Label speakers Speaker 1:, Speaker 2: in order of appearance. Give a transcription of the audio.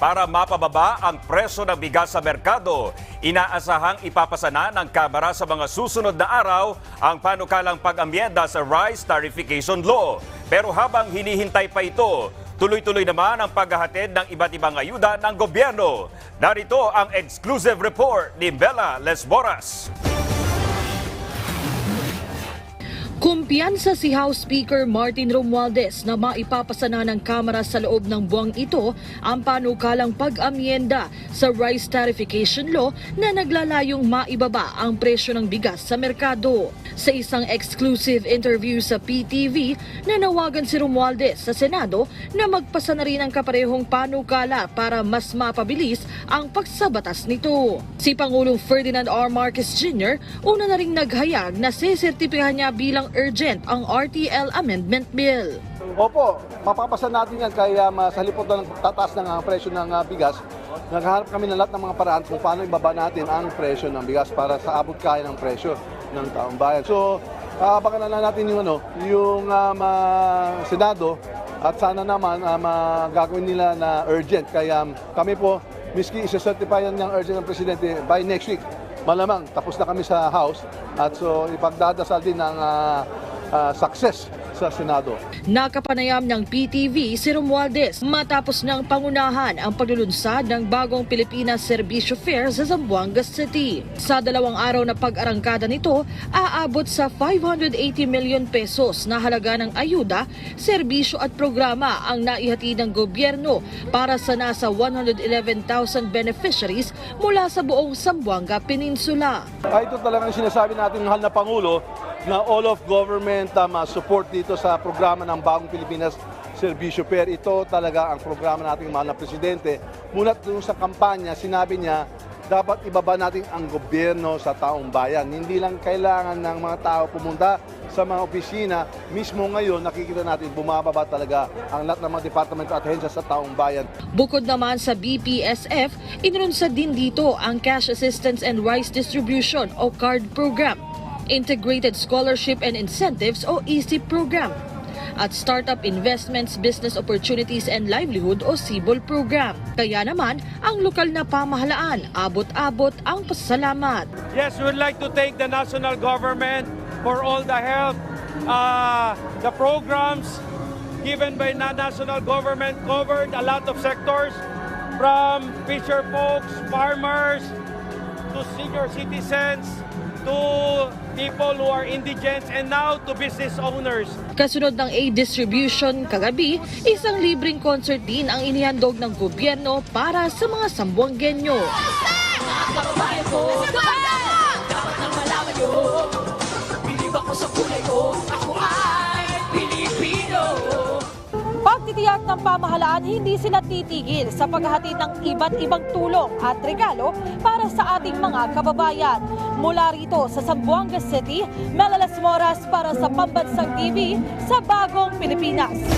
Speaker 1: para mapababa ang presyo ng bigas sa merkado. Inaasahang ipapasana ng Kamara sa mga susunod na araw ang panukalang pag-amyenda sa Rice Tarification Law. Pero habang hinihintay pa ito, tuloy-tuloy naman ang paghahatid ng iba't ibang ayuda ng gobyerno. Narito ang exclusive report ni Bella Lesboras.
Speaker 2: Kumpiyansa si House Speaker Martin Romualdez na maipapasana ng Kamara sa loob ng buwang ito ang panukalang pag-amyenda sa Rice Tarification Law na naglalayong maibaba ang presyo ng bigas sa merkado. Sa isang exclusive interview sa PTV, nanawagan si Romualdez sa Senado na magpasa na rin ang kaparehong panukala para mas mapabilis ang pagsabatas nito. Si Pangulong Ferdinand R. Marcos Jr. una na ring naghayag na sesertipihan niya bilang urgent ang RTL Amendment Bill.
Speaker 3: Opo, papapasa natin yan kaya uh, sa halip ng tataas ng ah, presyo ng ah, bigas, naghahanap kami ng lahat ng mga paraan kung paano ibaba natin ang presyo ng bigas para sa abot kaya ng presyo ng taong bayan. So, abangan na lang natin yung, ano, yung um, ah, Senado at sana naman um, ah, gagawin nila na urgent. Kaya um, kami po, miski isa-certify ng urgent ng Presidente by next week, malamang tapos na kami sa House. At so ipagdadasal din ng ah, ah, success sa Senado.
Speaker 2: Nakapanayam ng PTV si Romualdez matapos ng pangunahan ang paglulunsad ng bagong Pilipinas Serbisyo Fair sa Zamboanga City. Sa dalawang araw na pag-arangkada nito, aabot sa 580 million pesos na halaga ng ayuda, serbisyo at programa ang naihatid ng gobyerno para sa nasa 111,000 beneficiaries mula sa buong Zamboanga Peninsula.
Speaker 3: Ay, ito talagang sinasabi natin ng mahal na Pangulo na all of government um, uh, support dito sa programa ng Bagong Pilipinas Servisyo Fair. Ito talaga ang programa nating mahal na Presidente. Muna doon sa kampanya, sinabi niya, dapat ibaba natin ang gobyerno sa taong bayan. Hindi lang kailangan ng mga tao pumunta sa mga opisina. Mismo ngayon, nakikita natin bumababa talaga ang lahat ng mga departamento at ahensya sa taong bayan.
Speaker 2: Bukod naman sa BPSF, inunsad din dito ang Cash Assistance and Rice Distribution o CARD program, Integrated Scholarship and Incentives o ESIP program, at Startup Investments, Business Opportunities and Livelihood o SIBOL program. Kaya naman, ang lokal na pamahalaan, abot-abot ang pasalamat.
Speaker 4: Yes, we would like to thank the national government for all the help, uh, the programs given by the national government covered a lot of sectors from fisher folks, farmers, to senior citizens, to people who are indigents, and now to business owners.
Speaker 2: Kasunod ng aid distribution kagabi, isang libreng concert din ang inihandog ng gobyerno para sa mga
Speaker 5: ko Dapat nang malaman nyo. Bilib ako sa kulay ko. Ako
Speaker 2: Pagtitiyak ng pamahalaan, hindi sila titigil sa paghahatid ng iba't ibang tulong at regalo para sa ating mga kababayan. Mula rito sa Zamboanga City, Melalas Moras para sa Pambansang TV sa Bagong Pilipinas.